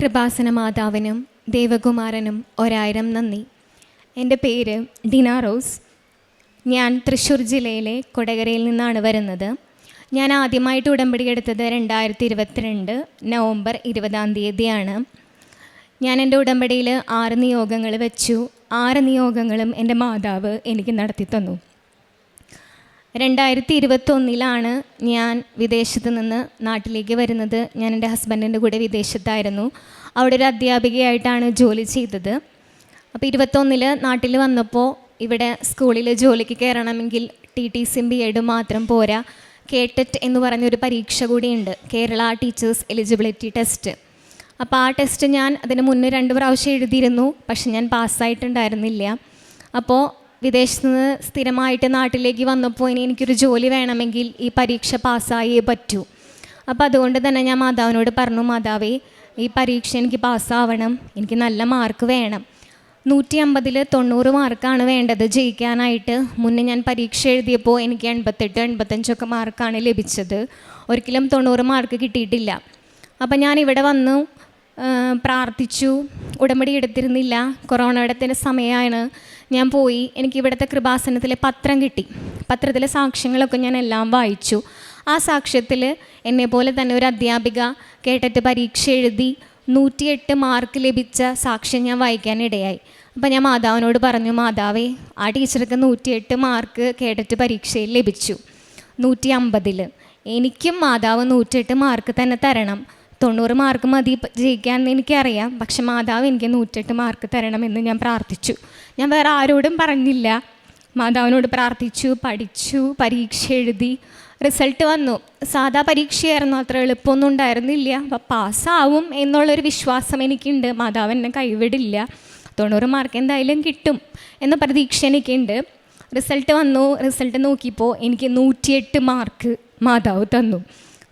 കൃപാസന മാതാവിനും ദേവകുമാരനും ഒരായിരം നന്ദി. എന്റെ പേര് ഡിന റോസ്. ഞാൻ തൃശ്ശൂർ ജില്ലയിലെ കൊടകരയിൽ നിന്നാണ് വരുന്നത്. ഞാൻ ആദ്യമായിട്ട് ഉടമ്പടി എടുത്തത് രണ്ടായിരത്തി ഇരുപത്തിരണ്ട് നവംബർ ഇരുപതാം തീയതിയാണ്. ഞാൻ എന്റെ ഉടമ്പടിയിൽ ആറ് നിയോഗങ്ങൾ വെച്ചു. ആറ് നിയോഗങ്ങളും എന്റെ മാതാവ് എനിക്ക് നടത്തി തന്നു രണ്ടായിരത്തി ഇരുപത്തൊന്നിലാണ് ഞാൻ വിദേശത്ത് നിന്ന് നാട്ടിലേക്ക് വരുന്നത്. ഞാൻ എന്റെ ഹസ്ബൻഡിന്റെ കൂടെ വിദേശത്തായിരുന്നു. അവിടെ ഒരു അധ്യാപികയായിട്ടാണ് ജോലി ചെയ്തത്. അപ്പോൾ ഇരുപത്തൊന്നിൽ നാട്ടിൽ വന്നപ്പോൾ ഇവിടെ സ്കൂളിൽ ജോലിക്ക് കയറണമെങ്കിൽ T T C B Ed മാത്രം പോരാ. കേട്ടറ്റ് എന്ന് പറഞ്ഞൊരു പരീക്ഷ കൂടിയുണ്ട്. Kerala teachers eligibility test. അപ്പോൾ ആ ടെസ്റ്റ് ഞാൻ അതിന് മുന്നേ രണ്ട് പ്രാവശ്യം എഴുതിയിരുന്നു. പക്ഷെ ഞാൻ പാസ്സായിട്ടുണ്ടായിരുന്നില്ല. അപ്പോൾ വിദേശത്ത് നിന്ന് സ്ഥിരമായിട്ട് നാട്ടിലേക്ക് വന്നപ്പോൾ ഇനി എനിക്കൊരു ജോലി വേണമെങ്കിൽ ഈ പരീക്ഷ പാസ്സായേ പറ്റൂ. അപ്പോൾ അതുകൊണ്ട് തന്നെ ഞാൻ മാതാവിനോട് പറഞ്ഞു മാതാവേ ഈ പരീക്ഷ എനിക്ക് പാസ്സാവണം. എനിക്ക് നല്ല മാർക്ക് വേണം. നൂറ്റി അമ്പതിൽ തൊണ്ണൂറ് മാർക്കാണ് വേണ്ടത് ജയിക്കാനായിട്ട്. മുന്നേ ഞാൻ പരീക്ഷ എഴുതിയപ്പോൾ എനിക്ക് എൺപത്തെട്ട് എൺപത്തഞ്ചൊക്കെ മാർക്കാണ് ലഭിച്ചത്. ഒരിക്കലും തൊണ്ണൂറ് മാർക്ക് കിട്ടിയിട്ടില്ല. അപ്പം ഞാൻ ഇവിടെ വന്നു പ്രാർത്ഥിച്ചു. ഉടമ്പടി എടുത്തിരുന്നില്ല. കൊറോണയുടെ സമയമാണ്. ഞാൻ പോയി. എനിക്ക് ഇവിടുത്തെ കൃപാസനത്തിലെ പത്രം കിട്ടി. പത്രത്തിലെ സാക്ഷ്യങ്ങളൊക്കെ ഞാൻ എല്ലാം വായിച്ചു. ആ സാക്ഷ്യത്തിൽ എന്നെപ്പോലെ തന്നെ ഒരു അധ്യാപിക കേട്ടിട്ട് പരീക്ഷ എഴുതി നൂറ്റിയെട്ട് മാർക്ക് ലഭിച്ച സാക്ഷ്യം ഞാൻ വായിക്കാനിടയായി അപ്പം ഞാൻ മാതാവിനോട് പറഞ്ഞു മാതാവേ ആ ടീച്ചർക്ക് നൂറ്റിയെട്ട് മാർക്ക് കേട്ടിട്ട് പരീക്ഷയിൽ ലഭിച്ചു. നൂറ്റി അമ്പതിൽ എനിക്കും മാതാവ് നൂറ്റിയെട്ട് മാർക്ക് തന്നെ തരണം. തൊണ്ണൂറ് മാർക്ക് മതി ജയിക്കാൻ എനിക്കറിയാം. പക്ഷെ മാതാവ് എനിക്ക് നൂറ്റെട്ട് മാർക്ക് തരണമെന്ന് ഞാൻ പ്രാർത്ഥിച്ചു. ഞാൻ വേറെ ആരോടും പറഞ്ഞില്ല. മാതാവിനോട് പ്രാർത്ഥിച്ചു പഠിച്ചു പരീക്ഷ എഴുതി. റിസൾട്ട് വന്നു. സാധാ പരീക്ഷയായിരുന്നു. അത്ര എളുപ്പമൊന്നും ഉണ്ടായിരുന്നില്ല. അപ്പോൾ പാസ്സാവും എന്നുള്ളൊരു വിശ്വാസം എനിക്കുണ്ട്. മാതാവ് എന്നെ കൈവിടില്ല. തൊണ്ണൂറ് മാർക്ക് എന്തായാലും കിട്ടും എന്ന പ്രതീക്ഷ എനിക്കുണ്ട്. റിസൾട്ട് വന്നു. റിസൾട്ട് നോക്കിയപ്പോൾ എനിക്ക് നൂറ്റിയെട്ട് മാർക്ക് മാതാവ് തന്നു.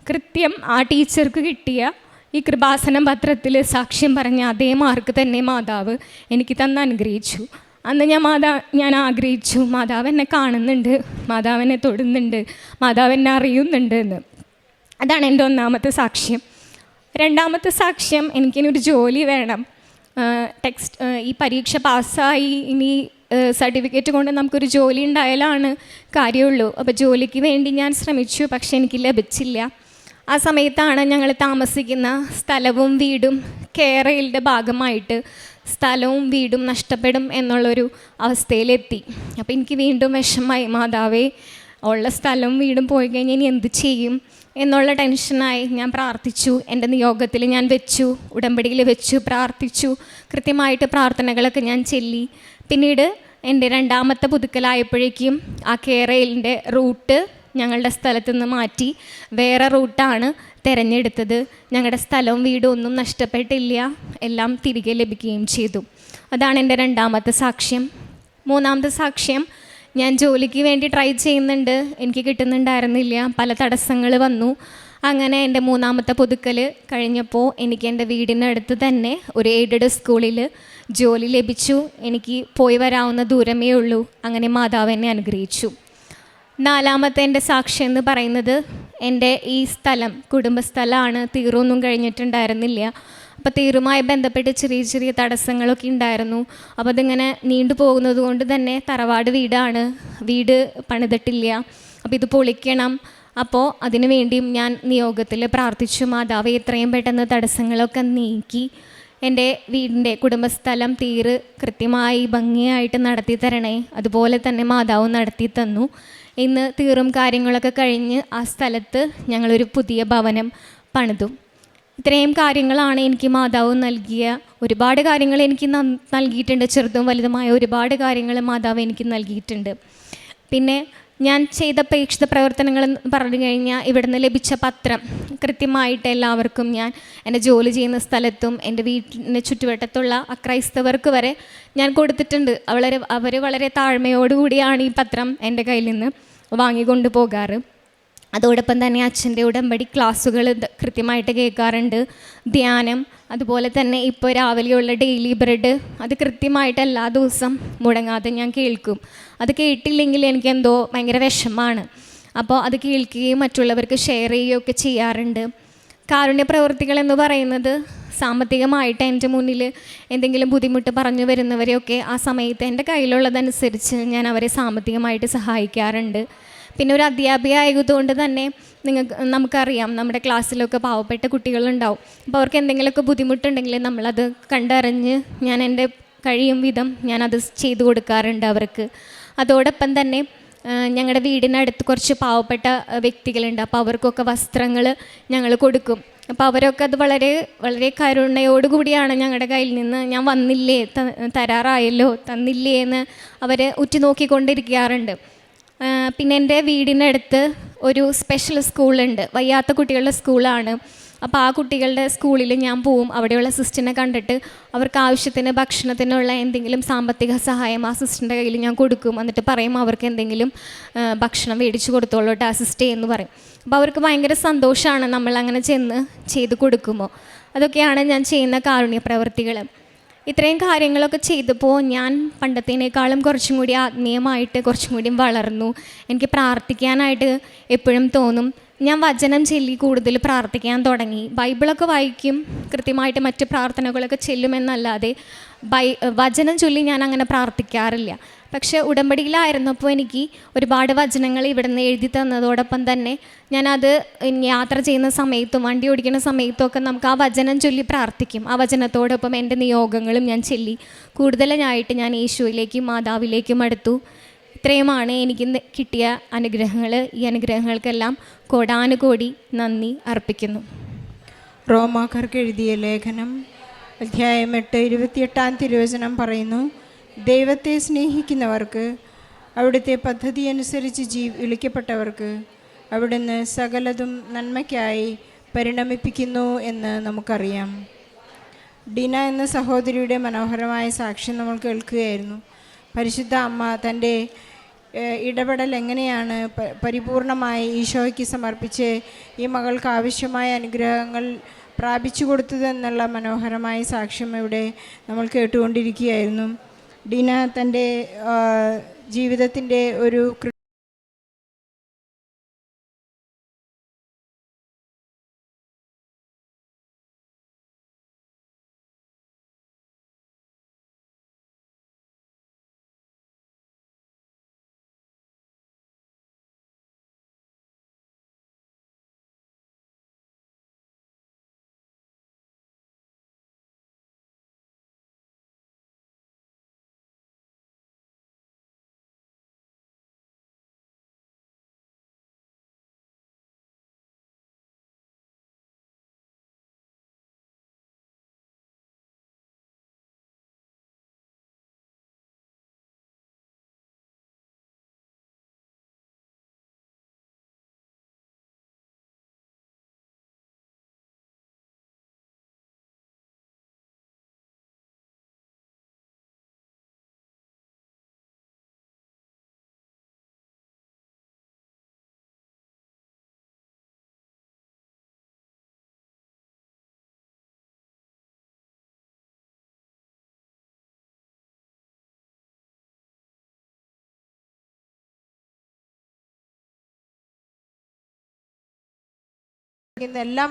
കൃത്യം ആ ടീച്ചർക്ക് കിട്ടിയ ഈ കൃപാസനം പത്രത്തിൽ സാക്ഷ്യം പറഞ്ഞ അതേ മാർക്ക് തന്നെ മാതാവ് എനിക്ക് തന്ന് അനുഗ്രഹിച്ചു. അന്ന് ഞാൻ മാതാ ഞാൻ ആഗ്രഹിച്ചു മാതാവ് എന്നെ കാണുന്നുണ്ട് മാതാവ് എന്നെ തൊടുന്നുണ്ട് മാതാവ് എന്നെ അറിയുന്നുണ്ട് എന്ന്. അതാണ് എന്റെ ഒന്നാമത്തെ സാക്ഷ്യം. രണ്ടാമത്തെ സാക്ഷ്യം എനിക്കിനൊരു ജോലി വേണം. ടെക്സ്റ്റ് ഈ പരീക്ഷ പാസ്സായി ഇനി സർട്ടിഫിക്കറ്റ് കൊണ്ട് നമുക്കൊരു ജോലി ഉണ്ടായാലാണ് കാര്യമുള്ളൂ. അപ്പോൾ ജോലിക്ക് വേണ്ടി ഞാൻ ശ്രമിച്ചു പക്ഷേ എനിക്ക് ലഭിച്ചില്ല. ആ സമയത്താണ് ഞങ്ങൾ താമസിക്കുന്ന സ്ഥലവും വീടും കേരളയുടെ ഭാഗമായിട്ട് സ്ഥലവും വീടും നഷ്ടപ്പെടും എന്നുള്ളൊരു അവസ്ഥയിലെത്തി. അപ്പോൾ എനിക്ക് വീണ്ടും വിഷമായി മാതാവേ ഉള്ള സ്ഥലവും വീടും പോയി കഴിഞ്ഞാൽ ഇനി എന്ത് ചെയ്യും? എന്നുള്ള ടെൻഷനായി ഞാൻ പ്രാർത്ഥിച്ചു. എന്റെ നിയോഗത്തിൽ ഞാൻ വെച്ചു ഉടമ്പടിയിൽ വെച്ചു പ്രാർത്ഥിച്ചു. കൃത്യമായിട്ട് പ്രാർത്ഥനകളൊക്കെ ഞാൻ ചെല്ലി. പിന്നീട് എന്റെ രണ്ടാമത്തെ പുതുക്കലായപ്പോഴേക്കും ആ കേരളിന്റെ റൂട്ട് ഞങ്ങളുടെ സ്ഥലത്ത് നിന്ന് മാറ്റി വേറെ റൂട്ടാണ് തിരഞ്ഞെടുത്തത്. ഞങ്ങളുടെ സ്ഥലവും വീടും ഒന്നും നഷ്ടപ്പെട്ടില്ല. എല്ലാം തിരികെ ലഭിക്കുകയും ചെയ്തു. അതാണ് എന്റെ രണ്ടാമത്തെ സാക്ഷ്യം. മൂന്നാമത്തെ സാക്ഷ്യം ഞാൻ ജോലിക്ക് വേണ്ടി ട്രൈ ചെയ്യുന്നുണ്ട്. എനിക്ക് കിട്ടുന്നുണ്ടായിരുന്നില്ല. പല തടസ്സങ്ങൾ വന്നു. അങ്ങനെ എന്റെ മൂന്നാമത്തെ പുതുക്കൽ കഴിഞ്ഞപ്പോൾ എനിക്ക് എന്റെ വീടിനടുത്ത് തന്നെ ഒരു എയ്ഡഡ് സ്കൂളിൽ ജോലി ലഭിച്ചു. എനിക്ക് പോയി വരാവുന്ന ദൂരമേ ഉള്ളൂ. അങ്ങനെ മാതാവ് എന്നെ അനുഗ്രഹിച്ചു. നാലാമത്തെ എന്റെ സാക്ഷി എന്ന് പറയുന്നത് എന്റെ ഈ സ്ഥലം കുടുംബസ്ഥലമാണ്. തീറൊന്നും കഴിഞ്ഞിട്ടുണ്ടായിരുന്നില്ല. അപ്പോൾ തീറുമായി ബന്ധപ്പെട്ട് ചെറിയ ചെറിയ തടസ്സങ്ങളൊക്കെ ഉണ്ടായിരുന്നു. അപ്പോൾ അതിങ്ങനെ നീണ്ടു പോകുന്നത് കൊണ്ട് തന്നെ തറവാട് വീടാണ്. വീട് പണിതിട്ടില്ല. അപ്പോൾ ഇത് പൊളിക്കണം. അപ്പോൾ അതിനു വേണ്ടിയും ഞാൻ നിയോഗത്തിൽ പ്രാർത്ഥിച്ചു മാതാവ് എത്രയും പെട്ടെന്ന് തടസ്സങ്ങളൊക്കെ നീക്കി എന്റെ വീടിന്റെ കുടുംബസ്ഥലം തീര് കൃത്യമായി ഭംഗിയായിട്ട് നടത്തി തരണേ അതുപോലെ തന്നെ മാതാവ് നടത്തി തന്നു ഇന്ന് തീറും കാര്യങ്ങളൊക്കെ കഴിഞ്ഞ് ആ സ്ഥലത്ത് ഞങ്ങളൊരു പുതിയ ഭവനം പണിതു. ഇത്രയും കാര്യങ്ങളാണ് എനിക്ക് മാതാവ് നൽകിയ. ഒരുപാട് കാര്യങ്ങൾ എനിക്ക് നൽകിയിട്ടുണ്ട്. ചെറുതും വലുതുമായ ഒരുപാട് കാര്യങ്ങൾ മാതാവ് എനിക്ക് നൽകിയിട്ടുണ്ട്. പിന്നെ ഞാൻ ചെയ്ത പ്രേക്ഷിത പ്രവർത്തനങ്ങൾ പറഞ്ഞു കഴിഞ്ഞാൽ ഇവിടുന്ന് ലഭിച്ച പത്രം. കൃത്യമായിട്ട് എല്ലാവർക്കും ഞാൻ എന്റെ ജോലി ചെയ്യുന്ന സ്ഥലത്തും എന്റെ വീട്ടിന് ചുറ്റുവട്ടത്തുള്ള അക്രൈസ്തവർക്ക് വരെ ഞാൻ കൊടുത്തിട്ടുണ്ട്. വളരെ അവർ വളരെ താഴ്മയോടുകൂടിയാണ് ഈ പത്രം എന്റെ കയ്യിൽ നിന്ന് വാങ്ങിക്കൊണ്ട് പോകാറ്. അതോടൊപ്പം തന്നെ അച്ഛന്റെ ഉടമ്പടി ക്ലാസ്സുകൾ കൃത്യമായിട്ട് കേൾക്കാറുണ്ട്. ധ്യാനം അതുപോലെ തന്നെ ഇപ്പോൾ രാവിലെയുള്ള ഡെയിലി ബ്രെഡ് അത് കൃത്യമായിട്ട് എല്ലാ ദിവസം മുടങ്ങാതെ ഞാൻ കേൾക്കും. അത് കേട്ടില്ലെങ്കിൽ എനിക്ക് എന്തോ ഭയങ്കര വിഷമമാണ്. അപ്പോൾ അത് കേൾക്കുകയും മറ്റുള്ളവർക്ക് ഷെയർ ചെയ്യുകയൊക്കെ ചെയ്യാറുണ്ട്. കാരുണ്യ പ്രവൃത്തികൾ എന്ന് പറയുന്നത് സാമ്പത്തികമായിട്ട് എന്റെ മുന്നിൽ എന്തെങ്കിലും ബുദ്ധിമുട്ട് പറഞ്ഞു വരുന്നവരെയൊക്കെ ആ സമയത്ത് എന്റെ കയ്യിലുള്ളതനുസരിച്ച് ഞാൻ അവരെ സാമ്പത്തികമായിട്ട് സഹായിക്കാറുണ്ട്. പിന്നെ ഒരു അധ്യാപിക ആയതുകൊണ്ട് തന്നെ നിങ്ങൾക്ക് നമുക്കറിയാം നമ്മുടെ ക്ലാസ്സിലൊക്കെ പാവപ്പെട്ട കുട്ടികളുണ്ടാവും. അപ്പോൾ അവർക്ക് എന്തെങ്കിലുമൊക്കെ ബുദ്ധിമുട്ടുണ്ടെങ്കിൽ നമ്മളത് കണ്ടറിഞ്ഞ് ഞാൻ എന്റെ കഴിയും വിധം ഞാനത് ചെയ്തു കൊടുക്കാറുണ്ട് അവർക്ക്. അതോടൊപ്പം തന്നെ ഞങ്ങളുടെ വീടിനടുത്ത് കുറച്ച് പാവപ്പെട്ട വ്യക്തികളുണ്ട്. അപ്പോൾ അവർക്കൊക്കെ വസ്ത്രങ്ങൾ ഞങ്ങൾ കൊടുക്കും. അപ്പോൾ അവരൊക്കെ അത് വളരെ വളരെ കരുണയോടുകൂടിയാണ് ഞങ്ങളുടെ കയ്യിൽ നിന്ന് ഞാൻ വന്നില്ലേ തരാറായല്ലോ തന്നില്ലേ എന്ന് അവർ ഉറ്റുനോക്കിക്കൊണ്ടിരിക്കാറുണ്ട് പിന്നെ എന്റെ വീടിനടുത്ത് ഒരു സ്പെഷ്യൽ സ്കൂളുണ്ട് വയ്യാത്ത കുട്ടികളുടെ സ്കൂളാണ് അപ്പോൾ ആ കുട്ടികളുടെ സ്കൂളിൽ ഞാൻ പോവും. അവിടെയുള്ള സിസ്റ്ററിനെ കണ്ടിട്ട് അവർക്ക് ആവശ്യത്തിന് ഭക്ഷണത്തിനുള്ള എന്തെങ്കിലും സാമ്പത്തിക സഹായം ആ സിസ്റ്ററിന്റെ കയ്യിൽ ഞാൻ കൊടുക്കും. എന്നിട്ട് പറയും അവർക്ക് എന്തെങ്കിലും ഭക്ഷണം മേടിച്ച് കൊടുത്തോളൂട്ട് അസിസ്റ്റ് ചെയ്യുമെന്ന് പറയും. അപ്പോൾ അവർക്ക് ഭയങ്കര സന്തോഷമാണ് നമ്മൾ അങ്ങനെ ചെന്ന് ചെയ്ത് കൊടുക്കുമോ അതൊക്കെയാണ് ഞാൻ ചെയ്യുന്ന കാരുണ്യ പ്രവർത്തികൾ ഇത്രയും കാര്യങ്ങളൊക്കെ ചെയ്തപ്പോൾ ഞാൻ പണ്ടത്തേനേക്കാളും കുറച്ചും കൂടി ആത്മീയമായിട്ട് കുറച്ചും കൂടി വളർന്നു. എനിക്ക് പ്രാർത്ഥിക്കാനായിട്ട് എപ്പോഴും തോന്നും. ഞാൻ വചനം ചൊല്ലി കൂടുതൽ പ്രാർത്ഥിക്കാൻ തുടങ്ങി. ബൈബിളൊക്കെ വായിക്കും. കൃത്യമായിട്ട് മറ്റ് പ്രാർത്ഥനകളൊക്കെ ചെല്ലുമെന്നല്ലാതെ ബൈ വചനം ചൊല്ലി ഞാൻ അങ്ങനെ പ്രാർത്ഥിക്കാറില്ല. പക്ഷേ ഉടമ്പടിയിലായിരുന്നപ്പോൾ എനിക്ക് ഒരുപാട് വചനങ്ങൾ ഇവിടുന്ന് എഴുതി തന്നതോടൊപ്പം തന്നെ ഞാനത് യാത്ര ചെയ്യുന്ന സമയത്തും വണ്ടി ഓടിക്കുന്ന സമയത്തൊക്കെ നമുക്ക് ആ വചനം ചൊല്ലി പ്രാർത്ഥിക്കും. ആ വചനത്തോടൊപ്പം എന്റെ നിയോഗങ്ങളും ഞാൻ ചൊല്ലി. കൂടുതലായിട്ട് ഞാൻ യേശുവിലേക്കും മാതാവിലേക്കും അടുത്തു. ഇത്രയുമാണ് എനിക്ക് കിട്ടിയ അനുഗ്രഹങ്ങൾ. ഈ അനുഗ്രഹങ്ങൾക്കെല്ലാം കോടാനുകോടി നന്ദി അർപ്പിക്കുന്നു. റോമാക്കാർക്ക് എഴുതിയ ലേഖനം അധ്യായം എട്ട് ഇരുപത്തിയെട്ടാം തിരുവചനം പറയുന്നു ദൈവത്തെ സ്നേഹിക്കുന്നവർക്ക് അവിടുത്തെ പദ്ധതി അനുസരിച്ച് ജീവി വിളിക്കപ്പെട്ടവർക്ക് അവിടുന്ന് സകലതും നന്മയ്ക്കായി പരിണമിപ്പിക്കുന്നു എന്ന് നമുക്കറിയാം. ഡീന എന്ന സഹോദരിയുടെ മനോഹരമായ സാക്ഷ്യം നമ്മൾ കേൾക്കുകയായിരുന്നു. പരിശുദ്ധ അമ്മ തന്റെ ഇടപെടൽ എങ്ങനെയാണ് പരിപൂർണമായി ഈശോയ്ക്ക് സമർപ്പിച്ച് ഈ മകൾക്ക് ആവശ്യമായ അനുഗ്രഹങ്ങൾ പ്രാപിച്ചു കൊടുത്തതെന്നുള്ള മനോഹരമായ സാക്ഷ്യം ഇവിടെ നമ്മൾ കേട്ടുകൊണ്ടിരിക്കുകയായിരുന്നു. ഡീന തന്റെ ജീവിതത്തിന്റെ ഒരു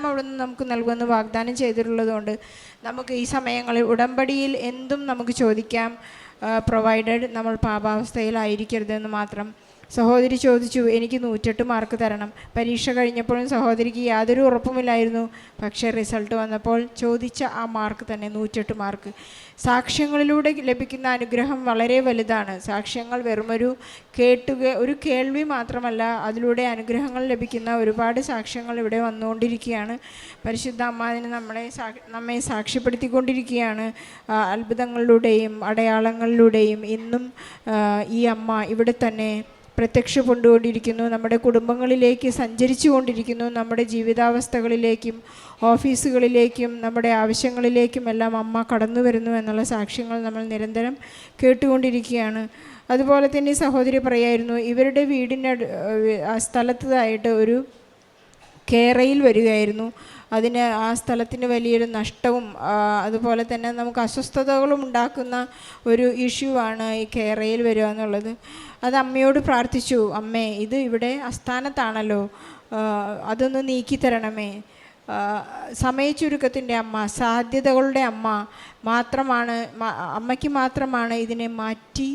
അവിടെ നിന്ന് നമുക്ക് നൽകുമെന്ന് വാഗ്ദാനം ചെയ്തിട്ടുള്ളതുകൊണ്ട് നമുക്ക് ഈ സമയങ്ങളിൽ ഉടമ്പടിയിൽ എന്തും നമുക്ക് ചോദിക്കാം. പ്രൊവൈഡഡ് നമ്മൾ പാപാവസ്ഥയിലായിരിക്കരുതെന്ന് മാത്രം സഹോദരി ചോദിച്ചു എനിക്ക് നൂറ്റെട്ട് മാർക്ക് തരണം. പരീക്ഷ കഴിഞ്ഞപ്പോഴും സഹോദരിക്ക് യാതൊരു ഉറപ്പുമില്ലായിരുന്നു. പക്ഷേ റിസൾട്ട് വന്നപ്പോൾ ചോദിച്ച ആ മാർക്ക് തന്നെ നൂറ്റെട്ട് മാർക്ക് സാക്ഷ്യങ്ങളിലൂടെ ലഭിക്കുന്ന അനുഗ്രഹം വളരെ വലുതാണ്. സാക്ഷ്യങ്ങൾ വെറുമൊരു കേട്ടുക ഒരു കേൾവി മാത്രമല്ല അതിലൂടെ അനുഗ്രഹങ്ങൾ ലഭിക്കുന്ന ഒരുപാട് സാക്ഷ്യങ്ങൾ ഇവിടെ വന്നുകൊണ്ടിരിക്കുകയാണ്. പരിശുദ്ധ അമ്മാതിന് നമ്മളെ നമ്മെ സാക്ഷ്യപ്പെടുത്തിക്കൊണ്ടിരിക്കുകയാണ്. അത്ഭുതങ്ങളിലൂടെയും അടയാളങ്ങളിലൂടെയും. ഇന്നും ഈ അമ്മ ഇവിടെ തന്നെ പ്രത്യക്ഷപ്പെട്ടുകൊണ്ടിരിക്കുന്നു. നമ്മുടെ കുടുംബങ്ങളിലേക്ക് സഞ്ചരിച്ചു കൊണ്ടിരിക്കുന്നു നമ്മുടെ ജീവിതാവസ്ഥകളിലേക്കും ഓഫീസുകളിലേക്കും നമ്മുടെ ആവശ്യങ്ങളിലേക്കും എല്ലാം അമ്മ കടന്നു വരുന്നു എന്നുള്ള സാക്ഷ്യങ്ങൾ നമ്മൾ നിരന്തരം കേട്ടുകൊണ്ടിരിക്കുകയാണ്. അതുപോലെ തന്നെ സഹോദരി പറയായിരുന്നു ഇവരുടെ വീടിന്റെ സ്ഥലത്തതായിട്ട് ഒരു കേരയിൽ വരികയായിരുന്നു. അതിന് ആ സ്ഥലത്തിന് വലിയൊരു നഷ്ടവും അതുപോലെ തന്നെ നമുക്ക് അസ്വസ്ഥതകളും ഉണ്ടാക്കുന്ന ഒരു ഇഷ്യൂ ആണ് ഈ കേരയിൽ വരിക എന്നുള്ളത്. അത് അമ്മയോട് പ്രാർത്ഥിച്ചു അമ്മേ ഇത് ഇവിടെ അസ്ഥാനത്താണല്ലോ അതൊന്ന് നീക്കി തരണമേ സമയച്ചുരുക്കത്തിന്റെ അമ്മ സാധ്യതകളുടെ അമ്മ മാത്രമാണ് അമ്മയ്ക്ക് മാത്രമാണ് ഇതിനെ മാറ്റി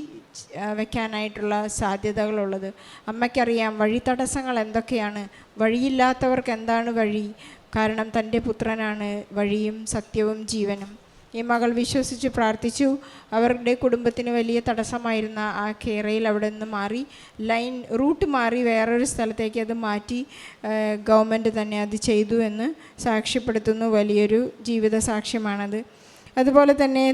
ആ, വെക്കാനായിട്ടുള്ള സാധ്യതകളുള്ളത്. അമ്മയ്ക്കറിയാം വഴി തടസ്സങ്ങൾ എന്തൊക്കെയാണ്? വഴിയില്ലാത്തവർക്ക് എന്താണ് വഴി? കാരണം തന്റെ പുത്രനാണ് വഴിയും സത്യവും ജീവനും. ഈ മകൾ വിശ്വസിച്ച് പ്രാർത്ഥിച്ചു. അവരുടെ കുടുംബത്തിന് വലിയ തടസ്സമായിരുന്ന ആ കേരയിൽ അവിടെ നിന്ന് മാറി ലൈൻ റൂട്ട് മാറി വേറൊരു സ്ഥലത്തേക്ക് അത് മാറ്റി ഗവൺമെന്റ് തന്നെ അത് ചെയ്തു എന്ന് സാക്ഷ്യപ്പെടുത്തുന്നു. വലിയൊരു ജീവിത സാക്ഷ്യമാണത് അതുപോലെ തന്നെ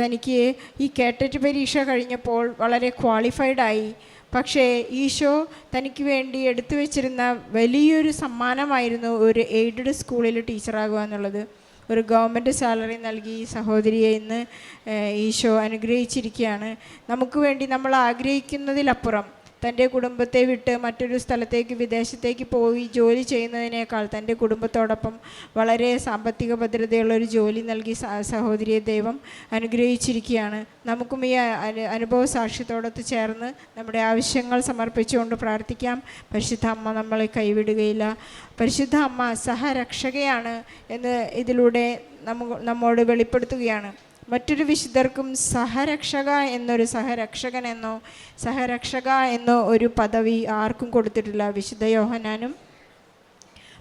തനിക്ക് ഈ കേട്ടറ്റ് പരീക്ഷ കഴിഞ്ഞപ്പോൾ വളരെ ക്വാളിഫൈഡ് ആയി. പക്ഷേ ഈശോ തനിക്ക് വേണ്ടി എടുത്തു വെച്ചിരുന്ന വലിയൊരു സമ്മാനമായിരുന്നു ഒരു എയ്ഡഡ് സ്കൂളിൽ ടീച്ചറാകുക എന്നുള്ളത്. ഒരു ഗവൺമെന്റ് സാലറി നൽകി സഹോദരിയെ ഇന്ന് ഈശോ അനുഗ്രഹിച്ചിരിക്കുകയാണ്. നമുക്ക് വേണ്ടി നമ്മൾ ആഗ്രഹിക്കുന്നതിലപ്പുറം തന്റെ കുടുംബത്തെ വിട്ട് മറ്റൊരു സ്ഥലത്തേക്ക് വിദേശത്തേക്ക് പോയി ജോലി ചെയ്യുന്നതിനേക്കാൾ തന്റെ കുടുംബത്തോടൊപ്പം വളരെ സാമ്പത്തിക ഭദ്രതയുള്ള ഒരു ജോലി നൽകി സഹോദരിയെ ദൈവം അനുഗ്രഹിച്ചിരിക്കുകയാണ്. നമുക്കും ഈ അനു അനുഭവ സാക്ഷ്യത്തോടൊത്ത് ചേർന്ന് നമ്മുടെ ആവശ്യങ്ങൾ സമർപ്പിച്ചുകൊണ്ട് പ്രാർത്ഥിക്കാം. പരിശുദ്ധ അമ്മ നമ്മളെ കൈവിടുകയില്ല. പരിശുദ്ധ അമ്മ സഹരക്ഷകയാണ് എന്ന് ഇതിലൂടെ നമ്മ നമ്മോട് വെളിപ്പെടുത്തുകയാണ്. മറ്റൊരു വിശുദ്ധർക്കും സഹരക്ഷക എന്നൊരു സഹരക്ഷകൻ എന്നോ സഹരക്ഷക എന്നോ ഒരു പദവി ആർക്കും കൊടുത്തിട്ടില്ല വിശുദ്ധ യോഹനാനും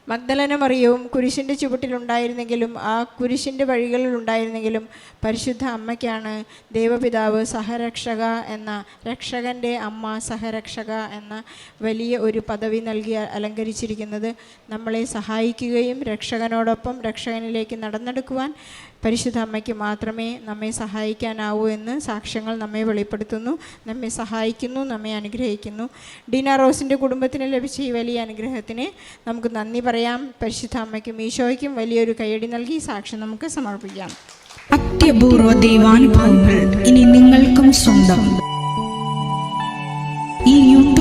മഗ്ദലന മറിയവും കുരിശിന്റെ ചുവട്ടിലുണ്ടായിരുന്നെങ്കിലും ആ കുരിശിന്റെ വഴികളിൽ ഉണ്ടായിരുന്നെങ്കിലും പരിശുദ്ധ അമ്മയ്ക്കാണ് ദൈവപിതാവ് സഹരക്ഷക എന്ന രക്ഷകന്റെ അമ്മ സഹരക്ഷക എന്ന വലിയ ഒരു പദവി നൽകി അലങ്കരിച്ചിരിക്കുന്നത്. നമ്മളെ സഹായിക്കുകയും രക്ഷകനോടൊപ്പം രക്ഷകനിലേക്ക് നടന്നെടുക്കുവാൻ പരിശുദ്ധ അമ്മയ്ക്ക് മാത്രമേ നമ്മെ സഹായിക്കാനാവൂ എന്ന് സാക്ഷ്യങ്ങൾ നമ്മെ വെളിപ്പെടുത്തുന്നു നമ്മെ സഹായിക്കുന്നു നമ്മെ അനുഗ്രഹിക്കുന്നു. ഡീന റോസിന്റെ കുടുംബത്തിന് ലഭിച്ച ഈ വലിയ അനുഗ്രഹത്തിന് നമുക്ക് നന്ദി പറയാം. പരിശുദ്ധ അമ്മയ്ക്കും ഈശോയ്ക്കും വലിയൊരു കൈയടി നൽകി സാക്ഷ്യം നമുക്ക് സമർപ്പിക്കാം. അത്യപൂർവ ദൈവാനുഭവങ്ങൾ ഇനി നിങ്ങൾക്കും സ്വന്തം. ഈ യൂട്യൂബ്